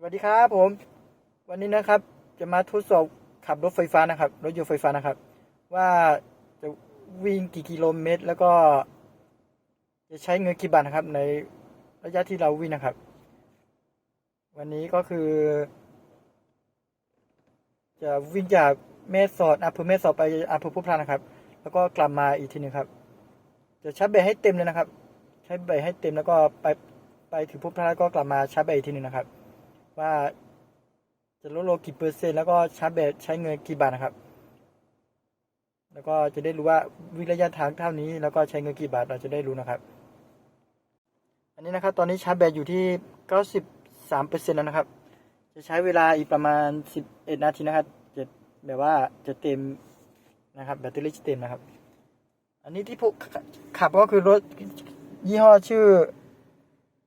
สวัสดีครับผม วันนี้นะครับ จะมาทดสอบขับรถไฟฟ้านะครับ รถยนต์ไฟฟ้านะครับ ว่าจะวิ่งกี่กิโลเมตร แล้วก็ จะใช้เงินกี่บาทนะครับ ในระยะที่เราวิ่งนะครับ วันนี้ก็คือ จะวิ่งจากแม่สอดอำเภอแม่สอดไปอำเภอพุพรานะครับ แล้วก็กลับมาอีกทีหนึ่งครับ จะชาร์จแบตให้เต็มเลยนะครับ ใช้แบตให้เต็มแล้วก็ไปไปถึงพุพราแล้วก็กลับมาชาร์จแบตอีกทีหนึ่งนะครับ ว่าจะลดลงกี่เปอร์เซ็นต์แล้วก็ชาร์จแบตใช้เงินกี่บาทนะครับ แล้วก็จะได้รู้ว่าวิ่งระยะทางเท่านี้แล้วก็ใช้เงินกี่บาทเราจะได้รู้นะครับ อันนี้นะครับตอนนี้ชาร์จแบตอยู่ที่ 93เปอร์เซ็นต์แล้วนะครับ จะใช้เวลาอีกประมาณ 11 นาทีนะครับจะแบบว่าจะเต็มนะครับแบตเตอรี่จะเต็มนะครับ อันนี้ที่ผมขับก็คือรถยี่ห้อชื่อ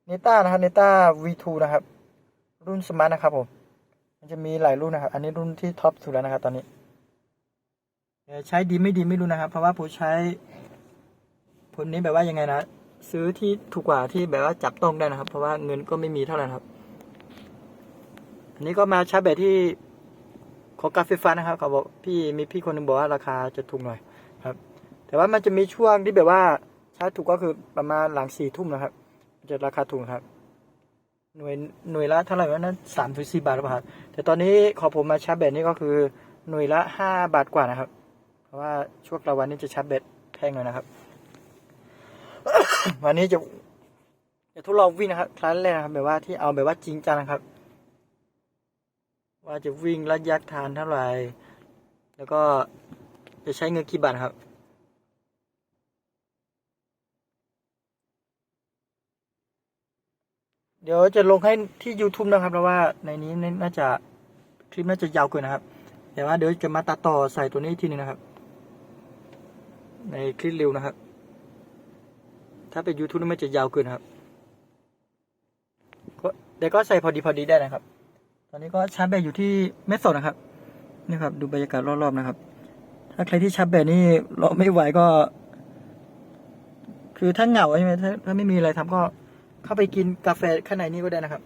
เนต้านะครับเนต้า V2 นะครับ รุ่นสมาร์ทนะครับผม มันจะมีหลายรุ่นนะครับ อันนี้รุ่นที่ท็อปสุดแล้วนะครับ ตอนนี้ใช้ดีไม่ดีไม่รู้นะครับ เพราะว่าผมใช้ผลนี้แบบว่ายังไงนะ ซื้อที่ถูกกว่าที่แบบว่าจับต้องได้นะครับ เพราะว่าเงินก็ไม่มีเท่าไหร่ครับ อันนี้ก็มาชาแบตที่ของการไฟฟ้านะครับเขาบอกพี่มีพี่คนหนึงบอกว่าราคาจะถูกหน่อยครับ แต่ว่ามันจะมีช่วงที่แบบว่าใชาร์จถูกก็คือประมาณหลังสี่ทุ่มนะครับ จะราคาถูกครับ หน่วยหน่วยละเท่าไหร่วะนั้นสามถึงสี่บาทหรือเปล่าครับแต่ตอนนี้ขอผมมาชาร์จแบตนี่ก็คือหน่วยละห้าบาทกว่านะครับ เพราะว่าช่วงกลางวันนี้จะชาร์จแบตแพงหน่อยนะครับ วันนี้จะจะทดลองวิ่งนะครับครั้งแรกนะครับแบบว่าที่เอาแบบว่าจริงจังนะครับ ว่าจะวิ่งระยะทางเท่าไหร่แล้วก็จะใช้เงินกี่บาทครับ เดี๋ยวจะลงให้ที่ YouTube นะครับเพราะว่าในนี้น่าจะคลิปน่าจะยาวเกินนะครับ แต่ว่าเดี๋ยวจะมาตัดต่อใส่ตัวนี้ทีนึงนะครับ ในคลิปเร็วนะครับ ถ้าเป็น YouTube นี่มันจะยาวเกินครับก็เดี๋ยวก็ใส่พอดีพอดีได้นะครับ ตอนนี้ก็ชาร์จแบตอยู่ที่เมสโซดนะครับนี่ครับ ดูบรรยากาศรอบๆนะครับ ถ้าใครที่ชาร์จแบตนี่เรอไม่ไหวก็ คือถ้าเหงาใช่ไหมถ้าถ้าไม่มีอะไรทำก็ เข้าไปกินกาแฟข้างในนี้ก็ได้นะครับ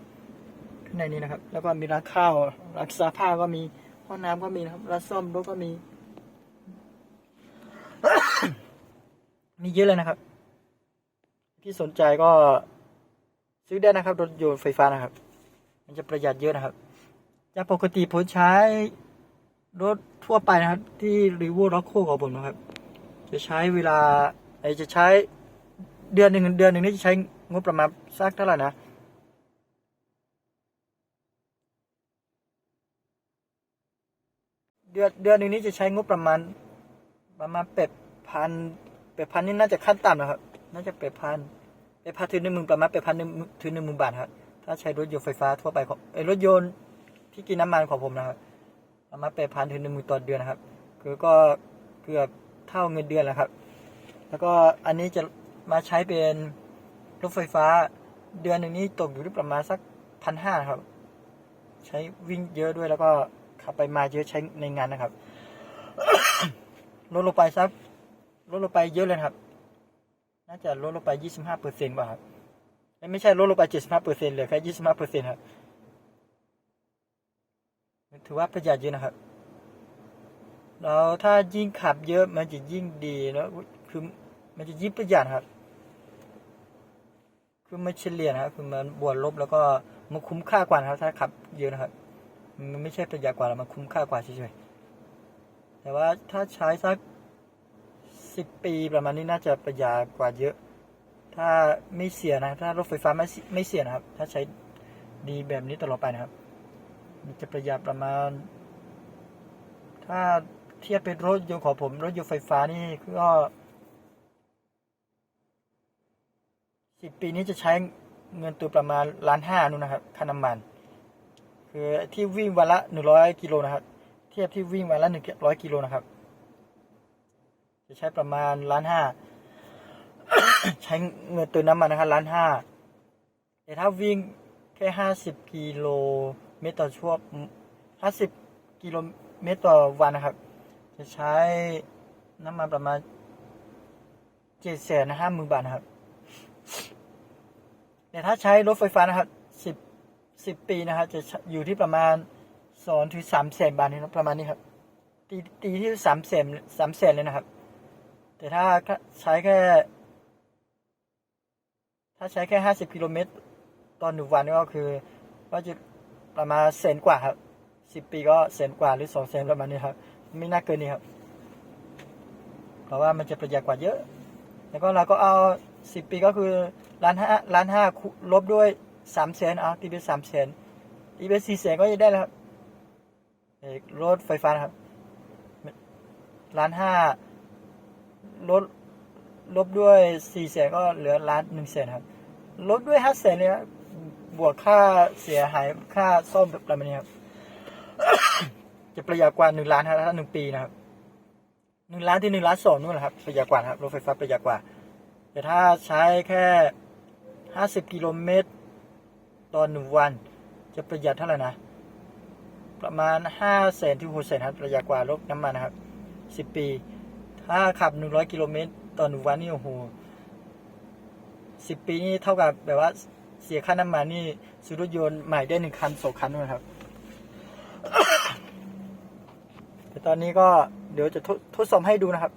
ข้างในนี้นะครับ แล้วก็มีร้านข้าวร้านซักผ้าก็มีห้องน้ำก็มีนะครับร้านซ่อมรถก็มี มีเยอะเลยนะครับ ที่สนใจก็ซื้อได้นะครับรถยนต์ไฟฟ้านะครับ มันจะประหยัดเยอะนะครับจากปกติผมใช้รถทั่วไปนะครับ ที่รีวิวล็อกโคของผมนะครับ จะใช้เวลาไอจะใช้เดือนหนึ่งเดือนหนึ่งนี่จะใช้ งบประมาณสักเท่าไหร่นะเดือนเดือนนึงนี้จะใช้งบประมาณ ประมาณเป็ดพันเป็ดพันนี่น่าจะขั้นต่ำนะครับ น่าจะเป็ดพันเป็ดพันถึงหนึ่งหมื่นประมาณเป็ดพันหนึ่งถึงหนึ่งหมื่นบาทครับ ถ้าใช้รถยนต์ไฟฟ้าทั่วไปของไอยรถยนต์ที่กินน้ำมันของผมนะครับประมาณเป็ดพันถึงหนึ่งหมื่นต่อเดือนนะครับ คือก็เกือบเท่าเงินเดือนแล้วครับ แล้วก็อันนี้จะมาใช้เป็น รถไฟฟ้า เดือนหนึ่งนี้ตกอยู่ที่ประมาณสักพันห้าครับ ใช้วิ่งเยอะด้วยแล้วก็ขับไปมาเยอะใช้ในงานนะครับลดลงไปสักลดลงไปเยอะเลยครับ น่าจะลดลงไปยี่สิบห้าเปอร์เซ็นต์ป่ะครับไม่ใช่ลดลงไปเจ็ดสิบห้าเปอร์เซ็นต์เหลือแค่ยี่สิบห้าเปอร์เซ็นต์ครับถือว่าประหยัดเยอะนะครับ แล้วถ้ายิ่งขับเยอะมันจะยิ่งดีแล้วคือมันจะยิ่งประหยัดครับ คือไมันเฉลี่ยนะครับคือมันบวกลบแล้วก็มันคุ้มค่ากว่านะครับ ถ้าขับเยอะนะครับ มันไม่ใช่ประหยัดกว่าแล้วมันคุ้มค่ากว่าเฉยๆแต่ว่าถ้าใช้สักสิบปีประมาณนี้น่าจะประหยัดกว่าเยอะ ถ้าไม่เสียนะถ้ารถไฟฟ้าไม่ไม่เสียนะครับ ถ้าใช้ดีแบบนี้ตลอดไปนะครับ มันจะประหยัดประมาณ ถ้าเทียบเป็นรถยนต์ของผมรถยนต์ไฟฟ้านี่ก็ สิบปีนี้จะใช้เงินตัวประมาณล้านห้านู่นนะครับค่าน้ำมัน คือที่วิ่งวันละหนึ่งร้อยกิโลนะครับ เทียบที่วิ่งวันละหนึ่งร้อยกิโลนะครับ จะใช้ประมาณล้านห้าใช้เงินติมน้ำมันนะครับล้านห้าแต่ถ้าวิ่งแค่ห้าสิบกิโลเมตรต่อชั่วห้าสิบกิโลเมตรต่อวันนะครับ จะใช้น้ำมันประมาณเจ็ดแสนห้าหมื่นบาทนะครับ แต่ถ้าใช้รถไฟฟ้านะครับสิบสิบปีนะครับจะอยู่ที่ประมาณสองถึงสามแสนบาทนี่นะประมาณนี้ครับ ตีตีที่สามแสนสามแสนเลยนะครับ แต่ถ้าใช้แค่ ถ้าใช้แค่ห้าสิบกิโลเมตรตอนหนึ่งวันก็คือก็จะประมาณแสนกว่าครับสิบปีก็แสนกว่าหรือสองแสนประมาณนี้ครับ ไม่น่าเกินนี้ครับ เพราะว่ามันจะประหยัดกว่าเยอะ แล้วก็เราก็เอาสิบปีก็คือ ล้านห้าล้านห้าลบด้วยสามแสนเอาตีเป็นสามแสนตีเป็นสี่แสนก็จะได้แล้วครับรถไฟฟ้านะครับล้านห้าลดลบด้วยสี่แสนก็เหลือล้านหนึ่งแสนครับ ลบด้วยห้าแสนเลยครับบวกค่าเสียหายค่าซ่อมแบบประมาณนี้ครับ จะประหยัดกว่าหนึ่งล้านครับถ้าหนึ่งปีนะครับหนึ่งล้านที่หนึ่งล้านสองนู่นแหละครับประหยัดกว่าครับรถไฟฟ้าประหยัดกว่า แต่ถ้าใช้แค่ ห้าสิบกิโลเมตรต่อหนึ่งวัน จะประหยัดเท่าไหร่นะ ประมาณห้าแสนถึงหกแสนครับประหยัดกว่ารถน้ำมันนะครับสิบปี ถ้าขับหนึ่งร้อยกิโลเมตรต่อหนึ่งวันนี่โอ้โหสิบปีนี่เท่ากับแบบว่าเสียค่าน้ำมันนี่ซื้อรถยนต์ใหม่ได้หนึ่งคันสองคันด้วยนะครับแต่ตอนนี้ก็เดี๋ยวจะททดสอบให้ดูนะครับ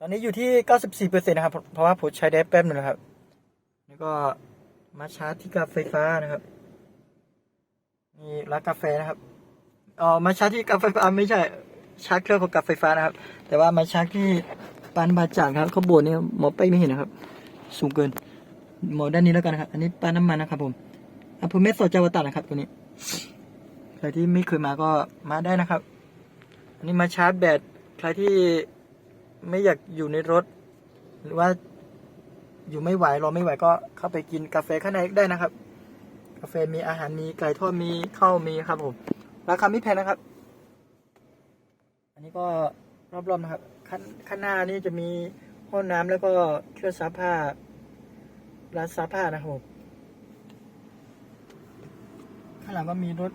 ตอนนี้อยู่ที่ 94%นะครับ เพราะว่าผมใช้ได้แป๊บหนึงนะครับ แล้วก็มาชาร์จที่กาไฟฟ้านะครับนี่ร้านกาแฟนะครับอ๋อมาชาร์จที่กาไฟฟ้าไม่ใช่ชาร์จเครื่องของกาไฟฟ้านะครับ แต่ว่ามาชาร์จที่ปานบาจางครับข้างบนนี่หมอไปไม่เห็นนะครับ สูงเกิน หมอด้านนี้แล้วกันนะครับ อันนี้ปานน้ำมันนะครับ ผมอำเภอเมสโซจาวตานะครับ ตัวนี้ใครที่ไม่เคยมาก็มาได้นะครับ อันนี้มาชาร์จแบตใครที่ ไม่อยากอยู่ในรถ หรือว่าอยู่ไม่ไหวรอไม่ไหวก็เข้าไปกินกาแฟข้างในได้นะครับ กาแฟมีอาหารมีไก่ทอดมีข้าวมีครับผมราคาไม่แพงนะครับ อันนี้ก็รอบๆนะครับข้างข้างหน้านี่จะมีห้องน้ำแล้วก็เครื่องซักผ้าร้านซักผ้านะครับผมข้างหลังก็มีรถ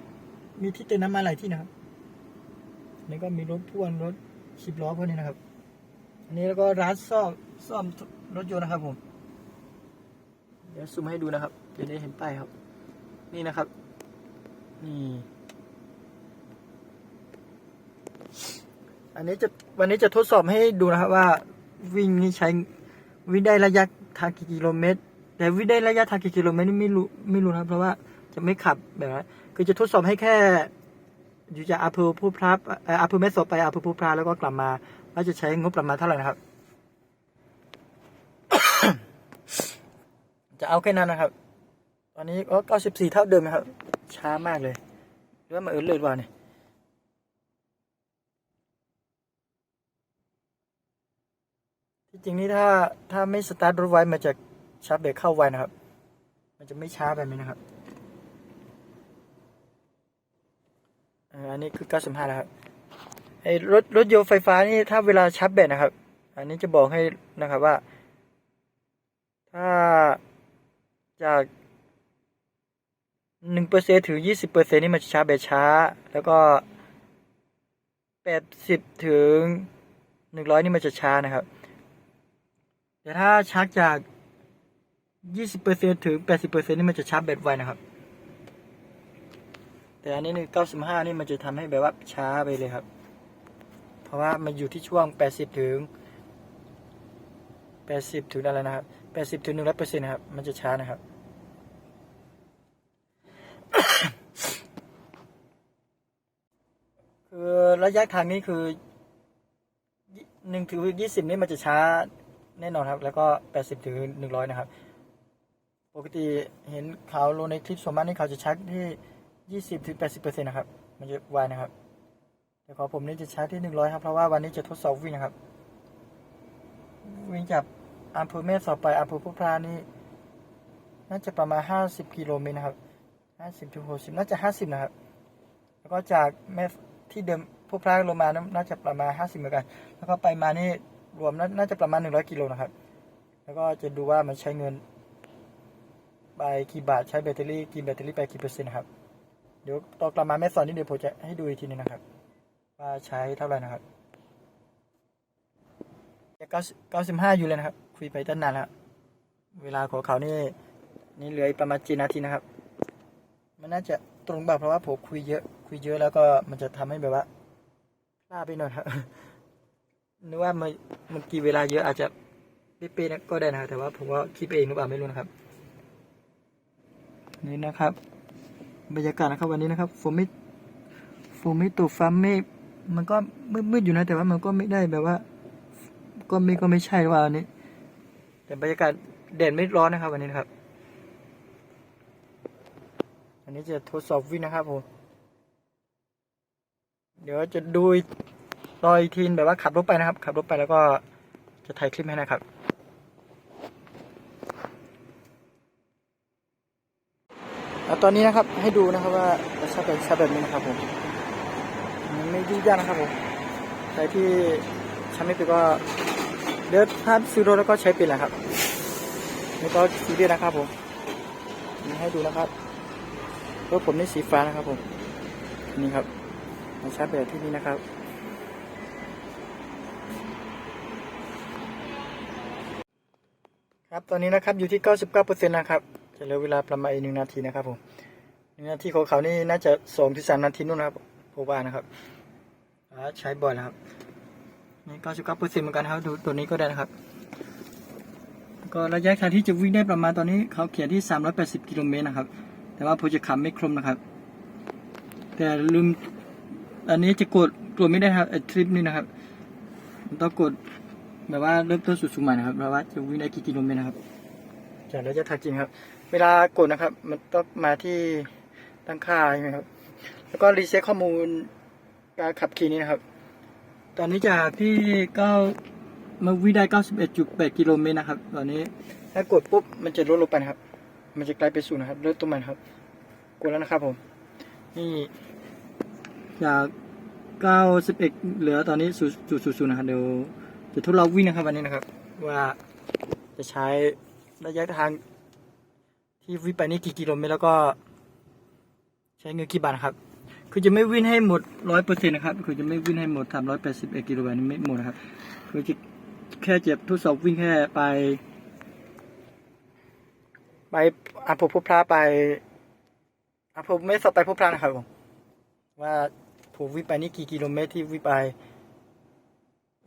มีที่เติมน้ำมันหลายที่นะครับนนี้ก็มีรถพ่วงรถสิบล้อพวกนี้นะครับ อันนี้แล้วก็ร้านซ่อมซ่อมรถยนต์นะครับผม เดี๋ยวซูมให้ดูนะครับจะได้เห็นป้ายครับ นี่นะครับ นี่ อันนี้จะวันนี้จะทดสอบให้ดูนะครับว่าวิ่งนี่ใช้วิ่งได้ระยะทางกี่กิโลเมตร แต่วิ่งได้ระยะทางกี่กิโลเมตรนี่ไม่รู้ไม่รู้นะครับ เพราะว่าจะไม่ขับแบบนั้นคือจะทดสอบให้แค่อยู่จากอาเพลผู้พลับอ่ออาเพลแม่สอบไปอาเพลผู้พลาแล้วก็กลับมา ว่าจะใช้งบประมาณเท่าไหร่นะครับ จะเอาแค่นั้นนะครับ ตอนนี้ก็เก้าสิบสี่เท่าเดิมนะครับ ช้ามากเลยหรือว่ามาเออเลยว่าเนี่ยที่จริงนี่ถ้าถ้าไม่สตาร์ทรถไว้มันจะชาร์จเบรกเข้าไวนะครับ มันจะไม่ช้าแบบนี้นะครับอันนี้คือ95แล้วครับ ไอ้รถรถยนต์ไฟฟ้านี่ถ้าเวลาชาร์จแบตนะครับ อันนี้จะบอกให้นะครับว่า ถ้าจากหนึ่งเปอร์เซ็นถึงยี่สิบเปอร์เซ็นนี่มันจะชาร์จแบตช้า แล้วก็แปดสิบถึงหนึ่งร้อยนี่มันจะช้านะครับ แต่ถ้าชาร์จจากยี่สิบเปอร์เซ็นถึงแปดสิบเปอร์เซ็นนี่มันจะชาร์จแบตไวนะครับ แต่อันนี้หนึ่งเก้าสิบห้านี่มันจะทำให้แบบว่าช้าไปเลยครับ ราะว่ามันอยู่ที่ช่วงแปดสิบถึงแปดสิบถึงอะไรนะครับแปดสิบถึงหนึ่งร้อยเปอร์เซ็นต์ครับ มันจะช้านะครับ คือระยะทางนี้คือหนึ่งถึงยี่สิบนี่มันจะช้าแน่นอนครับ แล้วก็แปดสิบถึงหนึ่งร้อยนะครับ ปกติเห็นเขาลงในคลิปส่วนมากนี่เขาจะชักที่ยี่สิบถึงแปดสิบเปอร์เซ็นต์นะครับ มันจะไวนะครับ แต่ของผมนี่จะใชักที่หนึ่งร้อยครับ เพราะว่าวันนี้จะทดสอบวิ่งครับ วิ่งจากอำเภอแม่สอไปอำเภอพุพรานี่น่าจะประมาณห้าสิบกิโลเมตรนะครับห้าสิบถึงหกสิบน่าจะห้าสิบนะครับ แล้วก็จากแม่ที่เดิมพุพราลงมาน่าจะประมาณห้าสิบเหมือนกัน แล้วก็ไปมานี่รวมน่าจะประมาณหนึ่งร้อยกิโลนะครับ แล้วก็จะดูว่ามันใช้เงินไปกี่บาทใช้แบตเตอรี่กินแบตเตอรี่ไปกี่เปอร์เซ็นต์ครับ เดี๋ยวตอนกลับมาแม่สอนนี่เดี๋ยวผมจะให้ดูอีกทีนึงนะครับ ว่าใช้เท่าไหร่นะครับเก้าเก้าสิบห้าอยู่เลยนะครับ คุยไปตั้งนานแล้ว เวลาของเขานี่ นี่เหลือประมาณจีนาทีนะครับ มันน่าจะตรงแบบเพราะว่าผมคุยเยอะ คุยเยอะแล้วก็มันจะทำให้แบบว่าพลาดไปหน่อยครับนึกว่ามันมันกี่เวลาเยอะอาจจะเป๊ะๆนก็ได้นะครับแต่ว่าผมว่าคิดไปเองหรือเปล่าไม่รู้นะครับ นี่นะครับ บรรยากาศนะครับวันนี้นะครับฝนไม่ฝนไม่ตกฟ้าไม่ มันก็มืดๆอยู่นะ แต่ว่ามันก็ไม่ได้แบบว่า ก็ไม่ก็ไม่ใช่หรือว่าวันนี้ แต่บรรยากาศแดดไม่ร้อนนะครับ วันนี้นะครับ อันนี้จะทดสอบวิ่งนะครับผมเดี๋ยวจะดูรอยทีนแบบว่าขับรถไปนะครับ ขับรถไปแล้วก็จะถ่ายคลิปให้นะครับแล้วตอนนี้นะครับให้ดูนะครับว่าจะใช้แบบใช้แบบนี้นะครับผม มันไม่ยุ่งยากนะครับผมใครที่ใช้ไม่เป็นก็เดี๋ยวถ้าซื้อรถแล้วก็ใช้เป็นแหละครับนี่ก็ซีเรียสนะครับผมนี่ให้ดูนะครับรถผมนี่สีฟ้านะครับผมนี่ครับมาใช้แบบที่นี่นะครับครับตอนนี้นะครับอยู่ที่ 99%นะครับจะเหลือเวลาประมาณอีกหนึ่งนาทีนะครับผมหนึ่งนาทีของเขานี่น่าจะสองถึงสามนาทีนู่นนะครับ ว่านะครับอ่าใช้บ่อยนะครับนี่99%เหมือนกันครับดูตัวนี้ก็ได้นะครับ ก็ระยะทางที่จะวิ่งได้ประมาณตอนนี้เขาเขียนที่380กิโลเมตรนะครับ แต่ว่าผมจะขับไม่ครบนะครับ แต่ลืมอันนี้จะกดกดไม่ได้ครับไอทริปนี้นะครับต้องกดแบบว่าเริ่มต้นสุดสูงใหม่นะครับเพราะว่าจะวิ่งได้กี่กิโลเมตรนะครับจากระยะทางจริงครับ เวลากดนะครับ มันต้องมาที่ตั้งค่าใช่ไหมครับ แล้วก็รีเซ็ตข้อมูลการขับขี่นี้นะครับ ตอนนี้จากที่เก้ามาวิ่งได้ 91.8 กิโลเมตรนะครับ ตอนนี้ ถ้ากดปุ๊บ มันจะลดลงไปนะครับ มันจะกลายเป็นศูนย์นะครับ เริ่มต้นใหม่นครับ กดแล้วนะครับผม นี่จาก 91 เหลือตอนนี้0.00นะครับ เดี๋ยวจะทดลองวิ่งนะครับวันนี้นะครับ ว่าจะใช้ระยะทางที่วิ่งไปนี่กี่กิโลเมตรแล้วก็ ใช้เงินกี่บาทครับ คือจะไม่วิ่งให้หมดร้อยเปอร์เซ็นต์นะครับ คือจะไม่วิ่งให้หมดทำร้อยแปดสิบเอ็ดกิโลเมตรนี่ไม่หมดนะครับ คือจะแค่เจ็บทดสอบวิ่งแค่ไป ไปอาภพพระไปอาภพไม่สอบไปพบพระนะครับผมว่าผมวิ่งไปนี่กี่กิโลเมตรที่วิ่งไป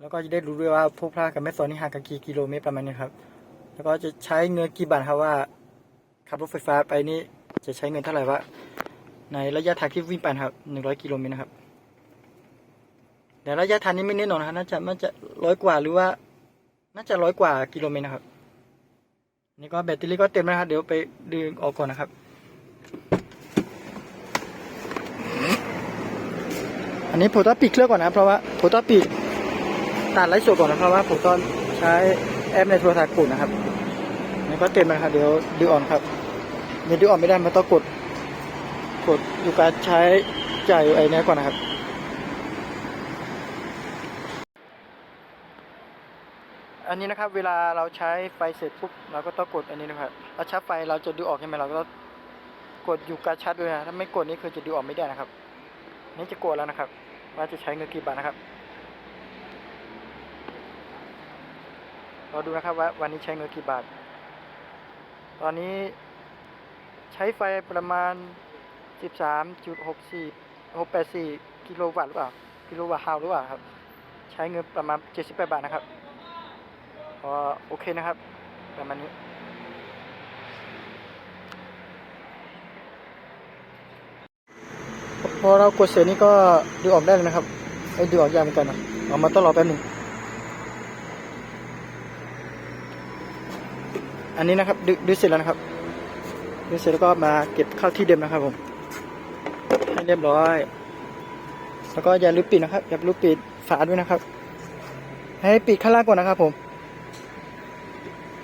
แล้วก็จะได้รู้ด้วยว่าพวกพระกับแม่สอนนี่ห่างกันกี่กิโลเมตรประมาณนี้ครับ แล้วก็จะใช้เงินกี่บาทครับว่าขับรถไฟฟ้าไปนี่จะใช้เงินเท่าไหร่ว่า ในระยะทางที่วิ่งไปนะครับหนึ่งร้อยกิโลเมตรนะครับแต่ระยะทางนี้ไม่แน่นอนนะครับน่าจะน่าจะร้อยกว่าหรือว่า น่าจะร้อยกว่ากิโลเมตรนะครับ นี่ก็แบตเตอรี่ก็เต็มแล้วนะครับเดี๋ยวไปดึงออกก่อนนะครับ อันนี้ผมต้องปิดเครื่องก่อนนะเพราะว่าผมต้องปิดตัดไลฟ์สดก่อนนะครับว่าผมต้อนใช้แอปในโทรศัพท์กดนะครับนี่ก็เต็มนะครับเดี๋ยวดึงออกครับเดี๋ยังดึงออกไม่ได้มันต้องกด กดอยู่การใช้จ่ายไอ้นี้ก่อนนะครับ อันนี้นะครับเวลาเราใช้ไฟเสร็จปุ๊บเราก็ต้องกดอันนี้นะครับเราชาร์จไฟเราจะดึงออกใช่ไหมเราก็ต้องกดอยู่การชาร์จด้วยนะถ้าไม่กดนี่คือจะดึงออกไม่ได้นะครับ นี่จะกดแล้วนะครับ ว่าจะใช้เงินกี่บาทนะครับเราดูนะครับว่าวันนี้ใช้เงินกี่บาท ตอนนี้ใช้ไฟประมาณ 13.64 684กิโลวัตต์หรือเปล่า กิโลวัตต์ฮาวหรือเปล่าครับ ใช้เงินประมาณ78บแปดบาทนะครับก็โอเคนะครับ ประมาณนี้พอเรากดเสร็จนี่ก็ดูออกได้เลยนะครับไอ้ดูออกยากเหมือนกันนะเอามาต้องรอแป๊บหนึ่งอันนี้นะครับดึดึเสร็จแล้วนะครับดึเสร็จแล้วก็มาเก็บเข้าที่เดิมนะครับผม เรียบร้อย แล้วก็อย่าลืมปิดนะครับ อย่าลืมปิดฝาด้วยนะครับ ให้ปิดข้างล่างก่อนนะครับ ผม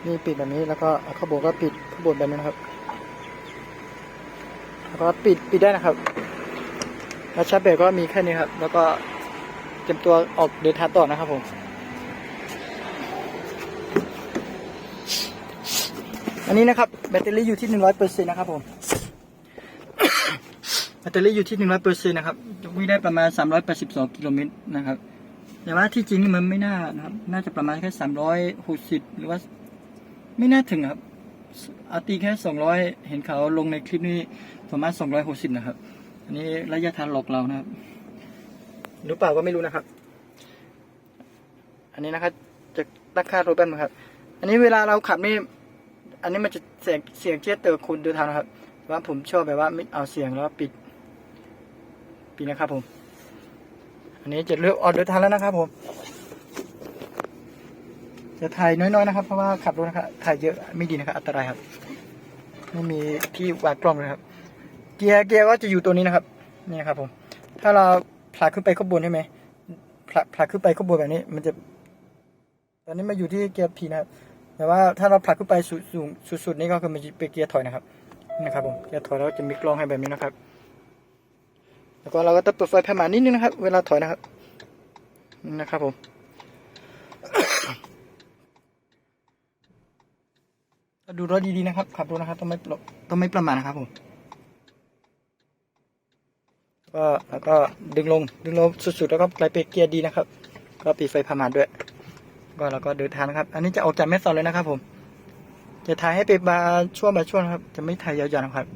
นี่ปิดแบบนี้แล้วก็ข้างบนก็ปิดข้างบนแบบนี้นะครับ แล้วก็ปิดปิดได้นะครับ แล้วชาร์จแบตก็มีแค่นี้ครับ แล้วก็เตรียมตัวออกเดินทางต่อนะครับผมอันนี้นะครับแบตเตอรี่อยู่ที่หนึ่งร้อยเปอร์เซ็นต์นะครับผม แบตเตอรี่อยู่ที่หนึ่งร้อยเปอร์เซ็นต์นะครับวิ่งได้ประมาณสามร้อยแปดสิบสองกิโลเมตรนะครับ แต่ว่าที่จริงมันไม่น่านะครับ น่าจะประมาณแค่สามร้อยหกสิบหรือว่า ไม่น่าถึงครับอาตีแค่สองร้อยเห็นเขาลงในคลิปนี้ประมาณสองร้อยหกสิบนะครับ อันนี้ระยะทางหลอกเรานะครับหรือเปล่าก็ไม่รู้นะครับ อันนี้นะครับจะตั้งค่าโรถแบนึงครับ อันนี้เวลาเราขับนี่ อันนี้มันจะเสียงเสียงเจี๊เตอร์คนเดินทางนะครับแต่ว่าผมชอบแบบว่าไม่เอาเสียงแล้วปิด ปิดนะครับผม อันนี้จะเลือกออกเดินทางแล้วนะครับผม จะถ่ายน้อยๆนะครับ เพราะว่าขับรถนะครับถ่ายเยอะไม่ดีนะครับ อันตรายครับ ไม่มีที่วางกล้องเลยครับ เกียร์เกียร์ก็จะอยู่ตัวนี้นะครับ นี่ครับผม ถ้าเราผลักขึ้นไปข้างบนใช่ไหมผลักผลักขึ้นไปข้างบนแบบนี้ มันจะ ตอนนี้มาอยู่ที่เกียร์พีนะครับ แต่ว่าถ้าเราผลักขึ้นไปสูงสุดๆนี่ก็คือมันจะเป็นเกียร์ถอยนะครับนี่นะครับผม เกียร์ถอยแล้วจะมีกล้องให้แบบนี้นะครับ แล้วก็เราก็ต้องเปิดไฟผ่านมานิดนึงนะครับ เวลาถอยนะครับนะครับผมดูรถดีๆนะครับขับรถนะครับ ต้องไม่ต้องไม่ประมาทนะครับผมก็แล้วก็ดึงลงดึงลงสุดๆแล้วก็ไปเปเกียร์ดีนะครับ ก็ปิดไฟพามาด้วย ก็แล้วก็เดินทางนะครับ อันนี้จะออกจากแม่สอดเลยนะครับ ผม จะถ่ายให้เป็นบาช่วงบาช่วงครับ จะไม่ถ่ายยาวๆนะครับ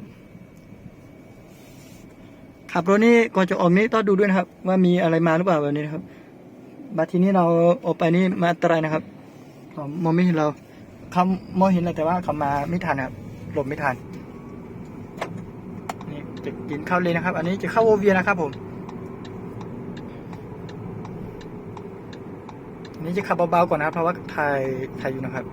ขับรถนี่ก่อนจะออกนี้ต้องดูด้วยนะครับ ว่ามีอะไรมาหรือเปล่าแบบนี้นะครับบางทีนี้เราออกไปนี่มาอันตรายนะครับมองไม่เห็นเราเขามองเห็นเราแต่ว่าเขามาไม่ทันครับหลบไม่ทันนี่จะกินเข้าเลยนะครับ อันนี้จะเข้าโอเวียนะครับ ผมนนี้จะขับเบาๆก่อนนะครับเพราะว่าถ่ายถ่ายอยู่นะครับ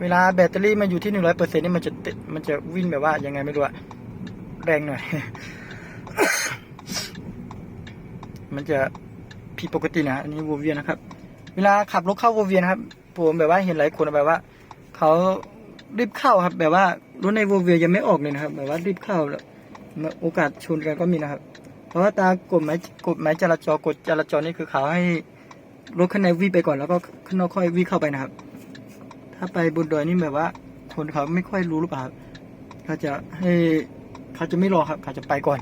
เวลาแบตเตอรี่มันอยู่ที่หนึ่งร้อยเปอร์เซ็นต์นี่มันจะติดมันจะวิ่งแบบว่ายังไงไม่รู้อะแรงหน่อย มันจะผิดปกตินะอันนี้วงเวียนนะครับ เวลาขับรถเข้าวงเวียนครับผมแบบว่าเห็นหลายคนแบบว่าเขารีบเข้าครับ แบบว่ารถในวงเวียนยังไม่ออกเลยนะครับ แบบว่ารีบเข้าแล้วโอกาสชนกันก็มีนะครับ เพราะว่าตากฎหมายกฎหมายจราจรกฎจราจรนี่คือเขาให้รถข้างในวิ่งไปก่อนแล้วก็ข้างนอกค่อยวิ่งเข้าไปนะครับาไปบนดอยนี่แบบว่าคนเขาไม่ค่อยรู้หรือเปล่าเขาจะให้เขาจะไม่รอครับเขาจะไปก่อน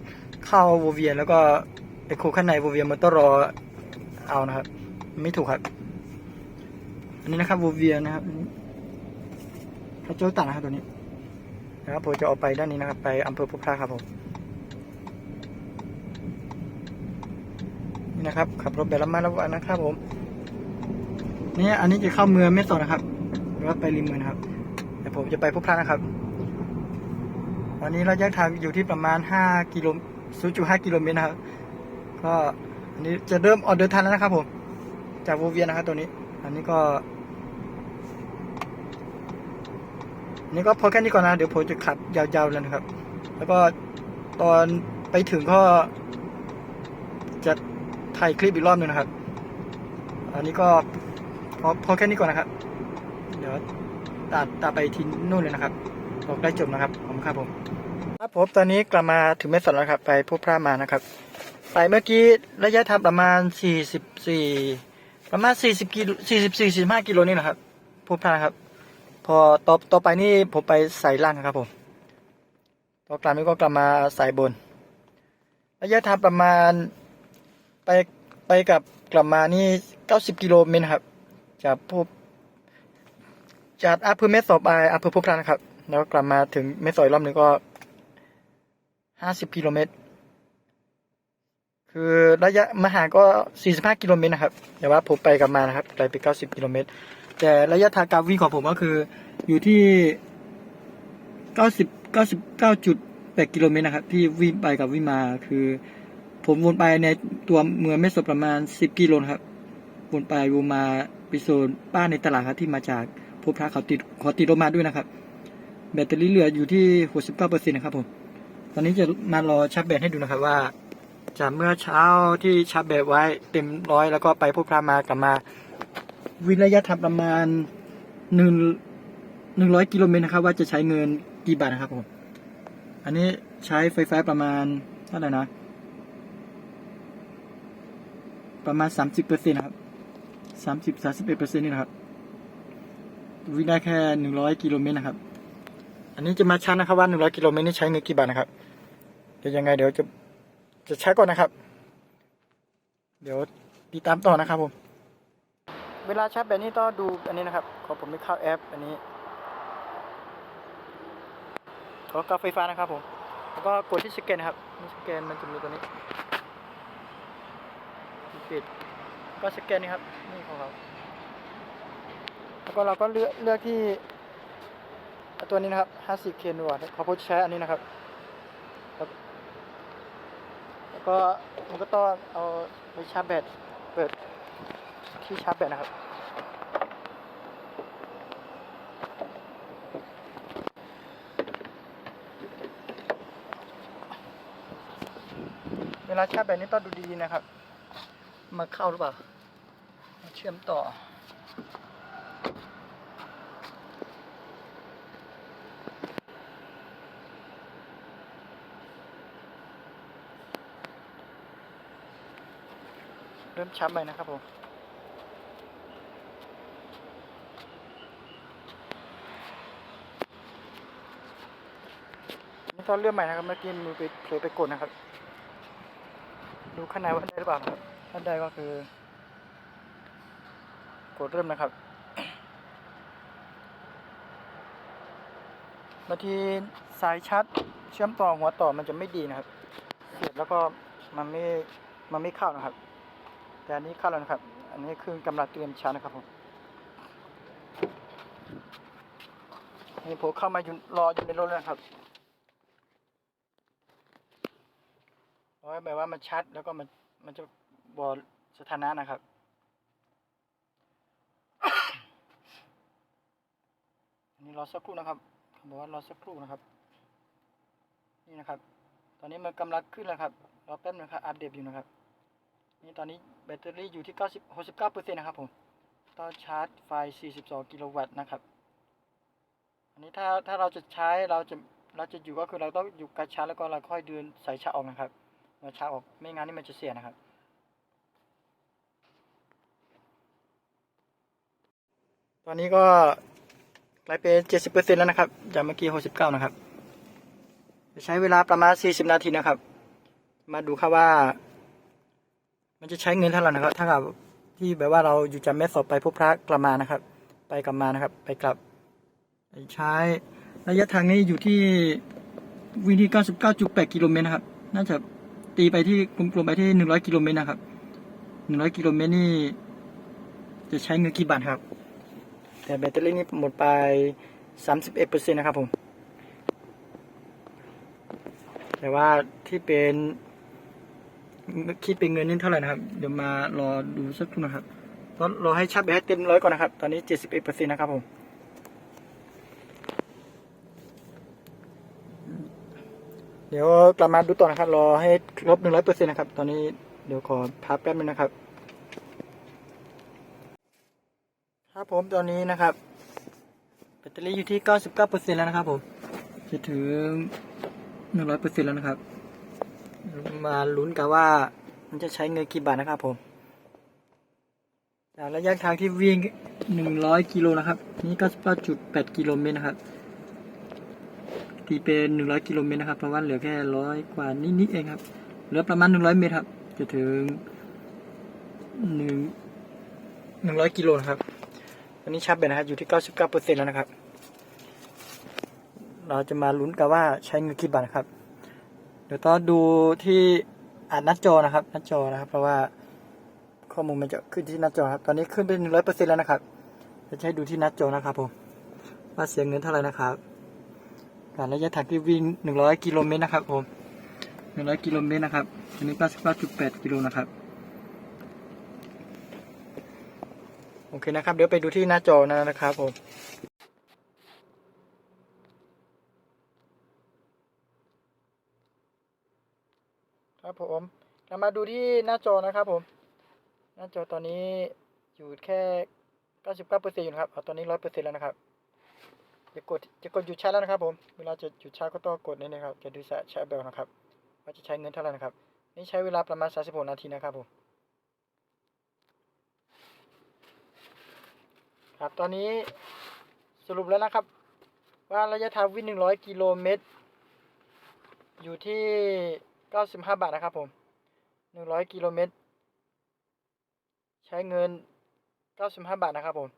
เข้าวเวียนแล้วก็ไอโคข้างในวเวียนมันต้องรอเอานะครับ ไม่ถูกครับ อันนี้นะครับวเวียนนะครับพระเจ้าตากนะครับตัวนี้นะครับผมจะออกไปด้านนี้นะครับ ไปอำเภอพุพราครับผมนี่นะครับขับรถแบบระมัดระวังนะครับผมนี่อันนี้จะเข้าเมืองแม่สอดนะครับ รือว่าไปริมเมืองนครับแต่ผมจะไปพุพรานะครับ ตอนนี้ระยะทางอยู่ที่ประมาณ5กิโล0.5กิโลเมตรนะครับ ก็อันนี้จะเริ่มออกเดินทางแล้วนะครับ ผม จากวงเวียนนะครับตัวนี้ อันนี้ก็นนี้ก็พอแค่นี้ก่อนนะเดี๋ยวผมจะขับยาวๆเลยนะครับ แล้วก็ตอนไปถึงก็ จะถ่ายคลิปอีกรอบหนึงนะครับ อันนี้ก็พอพอแค่นี้ก่อนนะครับ ยวตัดตาไปทิ้นู่นเลยนะครับบอกได้จบนะครับผมครับผมครับผมตอนนี้กลับมาถึงแม่สอดแล้วครับ ไปพบพระมานะครับ ไปเมื่อกี้ระยะทางประมาณ 44 ประมาณ 40กิโล44 45กิโลนี่นะครับพูดพลาดครับ พอต่อต่อไปนี่ผมไปสายล่างครับผมต่อกลางนี้ก็กลับมาสายบน ระยะทางประมาณไปไปกับกลับมานี่ 90กิโลเมตรครับจากพบ จากอำเภอแม่สอดไปอำเภอพบพลานะครับ แล้วก็กลับมาถึงแม่สอยรอบหนึงก็50กิโลเมตร คือระยะมหาก็45กิโลเมตรนะครับแต่ว่าผมไปกลับมานะครับไกลไป90กิโลเมตร แต่ระยะทางการวิ่งของผมก็คืออยู่ที่90 99.8กิโลเมตรนะครับ ที่วิ่งไปกับวิ่งมาคือ ผมวนไปในตัวเมืองแม่สอดประมาณ10กิโลครับวนไปวนมาไปโซนบ้านในตลาดครับที่มาจาก พบพระเขาติดขอติดลงมาด้วยนะครับ แบตเตอรี่เหลืออยู่ที่69%นะครับผมตอนนี้จะมารอชาร์จแบตให้ดูนะครับว่าจากเมื่อเช้าที่ชาร์จแบตไว้เต็มร้อยแล้วก็ไปพบพระมากลับมา วิระยะทางประมาณหนึ่งหนึ่งร้อยกิโลเมตรนะครับ ว่าจะใช้เงินกี่บาทนะครับผมอันนี้ใช้ไฟฟ้าประมาณเท่าไหร่นะประมาณสามสิบเปอร์เซ็นต์ครับสามสิบสามสิบเอ็ดเปอร์เซ็นต์นี่นะครับ วิ่งได้แค่หนึ่งร้อยกิโลเมตรนะครับ อันนี้จะมาชั่งนะครับว่าหนึ่งร้อยกิโลเมตรนี่ใช้เงินกี่บาทนะครับ เดี๋ยวยังไงเดี๋ยวจะจะเช็คก่อนนะครับ เดี๋ยวติดตามต่อนะครับผม เวลาชาร์จแบตนี่ต้องดูอันนี้นะครับ ขอผมไม่เข้าแอป อันนี้ ขอกาไฟฟ้านะครับผม แล้วก็กดที่สแกนนะครับนี่สแกนมันจะมีตัวนี้ปิดก็สแกนนี่ครับ นี่ของเรา แล้วก็เราก็เลือกเลือกที่ตัวนี้นะครับ 50เคนวัตต์เขาพูดใช้อันนี้นะครับแล้วแล้วก็มันก็ต้องเอาไปชาร์จแบต เปิดที่ชาร์จแบตนะครับ เวลาชาร์จแบตนี่ต้องดูดีๆนะครับ มาเข้าหรือเปล่ามาเชื่อมต่อ ช้ำไปนะครับผมนี่ตอนเลื่อนใหม่นะครับเมื่อกี้มือไปเผลอไปกดนะครับ ดูข้างในว่าได้หรือเปล่าครับ ถ้าได้ก็คือ กดเริ่มนะครับบางทีสายชาร์จเชื่อมต่อหัวต่อมันจะไม่ดีนะครับ เสียบแล้วก็มันไม่มันไม่เข้านะครับ แต่อันนี้เข้าแล้วนะครับ อันนี้คือกำลังเตรียมชานะครับผมนี่ผมเข้ามาอยู่รออยู่ในรถแล้วครับเพราะว่าแบบว่ามันชาร์จแล้วก็มันมันจะบอกสถานะนะครับอันนี้รอสักครู่นะครับเขาบอกว่ารอสักครู่นะครับ นี่นะครับ ตอนนี้มันกำลังขึ้นแล้วครับรอแป๊บนึงครับอัปเดตอยู่นะครับ นี่ตอนนี้แบตเตอรี่อยู่ที่ 90 69%นะครับผมต้อชาร์จไฟ 42 กิโลวัตต์นะครับ อันนี้ถ้าถ้าเราจะใช้เราจะเราจะอยู่ก็คือเราต้องอยู่กับชาร์จแล้วก็เราค่อยเดินสายชาร์จออกนะครับเราชาร์จออกไม่งั้นนี่มันจะเสียนะครับ ตอนนี้ก็กลายเป็น70%แล้วนะครับ จากเมื่อกี้ 69 นะครับจะใช้เวลาประมาณ 40 นาทีนะครับ มาดูครับว่า มันจะใช้เงินเท่าไหร่นะครับถ้ากับที่แบบว่าเราอยู่จากแม่สอบไปพบพระกลับมานะครับ ไปกลับมานะครับ ไปกลับใช้ระยะทางนี้อยู่ที่วิ่งที่ 99.8 กิโลเมตรนะครับ น่าจะตีไปที่กลมๆไปที่ 100 กิโลเมตรนะครับ 100 กิโลเมตรนี่ จะใช้เงินกี่บาทครับ แต่แบตเตอรี่นี่หมดไป 31%นะครับผม แต่ว่าที่เป็น คิดเป็นเงินนี่เท่าไหร่นะครับ เดี๋ยวมารอดูสักครู่นะครับตอรอให้ชาร์จแบตให้เต็มร้อยก่อนนะครับ ตอนนี้71%นนะครับผมเดี๋ยวกลับมาดูต่อนะครับ รอให้ครบ100%นนะครับ ตอนนี้เดี๋ยวขอพักแป๊บนึงนะครับ ครับผมตอนนี้นะครับแบตเตอรี่อยู่ที่99%แล้วนะครับผมจะถึง100%แล้วนะครับ มาลุ้นกันว่ามันจะใช้เงินกี่บาทนะครับผมจากระยะทางที่วิ่ง 100 กิโลนะครับ นี่99.8กิโลเมตรนะครับที่เป็น 100 กิโลเมตรนะครับ เพราะว่าเหลือแค่ร้อยกว่านิดๆเองครับ เหลือประมาณ 100 เมตรครับ จะถึง1 100 กิโลนะครับตอนนี้ชาร์จแบตนะครับอยู่ที่ 99%แล้วนะครับ เราจะมาลุ้นกันว่าใช้เงินกี่บาทนะครับ ดี๋ยวต้องดูที่อ่านหน้าจอนะครับหน้าจอนะครับ เพราะว่าข้อมูลมันจะขึ้นที่หน้าจอครับ ตอนนี้ขึ้นเป็นหนึ่งร้อยเปอร์เซ็นแล้วนะครับจะใช้ดูที่หน้าจอนะครับผมว่าเสียเงินเท่าไหร่นะครับการระยะทางที่วิ่งหนึ่งร้อยกิโลเมตรนะครับผมหนึ่งร้อยกิโลเมตรนะครับอันนี้เก้าสิบเก้าจุดแปดกิโลนะครับโอเคนะครับ เดี๋ยวไปดูที่หน้าจอนะครับผม ครับผม เรามาดูที่หน้าจอนะครับผม หน้าจอตอนนี้อยู่แค่99%อยู่นะครับเอาตอนนี้100%แล้วนะครับจะกดจะกดหยุดชาร์จแล้วนะครับ ผม เวลาจะหยุดชาร์จก็ต้องกดนี่นะครับ จะดูสายชาร์จเบลนะครับ ว่าจะใช้เงินเท่าไหร่นะครับ นี่ใช้เวลาประมาณ36นาทีนะครับผม ครับตอนนี้สรุปแล้วนะครับ ว่าระยะทางวิ่ง100กิโลเมตรอยู่ที่ 95 บาทนะครับผม 100 กิโลเมตร ใช้เงิน 95 บาทนะครับผม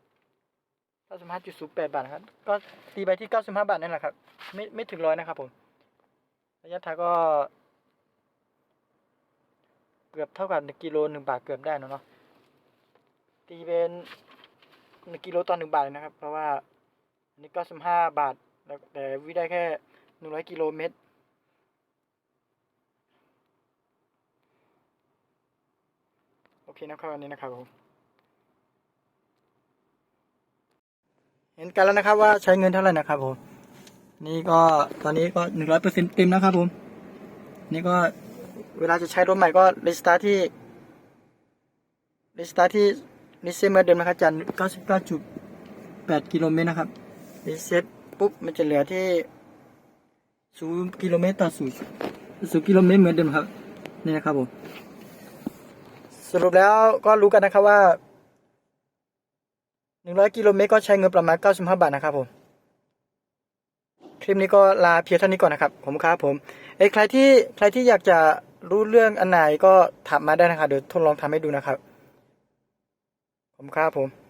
95.08 บาทนะครับ ก็ตีไปที่ 95 บาทนั่นแหละครับ ไม่ไม่ถึงร้อยนะครับผม ระยะทางก็ เกือบเท่ากับ1กิโล1บาทเกือบได้นะเนาะ ตีเป็น1กิโลต่อ1บาทเลยนะครับ เพราะว่าอันนี้95 บาทแล้วแต่วิได้แค่ 100 กิโลเมตร โอเคนะครับวันนี้นะครับผมเห็นกันแล้วนะครับว่าใช้เงินเท่าไหร่นะครับผม นี่ก็ตอนนี้ก็หนึ่งร้อยเปอร์เซ็นต์เต็มแล้วครับผม นี่ก็เวลาจะใช้รถใหม่ก็รีสตาร์ทที่รีสตาร์ทที่รีเซ็ตเหมือนเดิมนะครับจากเก้าสิบเก้าจุดแปดกิโลเมตรนะครับรีเซ็ตปุ๊บมันจะเหลือที่ศูนย์กิโลเมตรต่อศูนย์ศูนย์กิโลเมตรเหมือนเดิมครับ นี่นะครับผม สรุปแล้วก็รู้กันนะครับว่าหนึ่งร้อยกิโลเมตรก็ใช้เงินประมาณเก้าสิบห้าบาทนะครับผม คลิปนี้ก็ลาเพียงเท่านี้ก่อนนะครับ ผมครับผมเอ้ใครที่ใครที่อยากจะรู้เรื่องอันไหนก็ถามมาได้นะครับเดี๋ยวทดลองทำให้ดูนะครับ ผมครับผม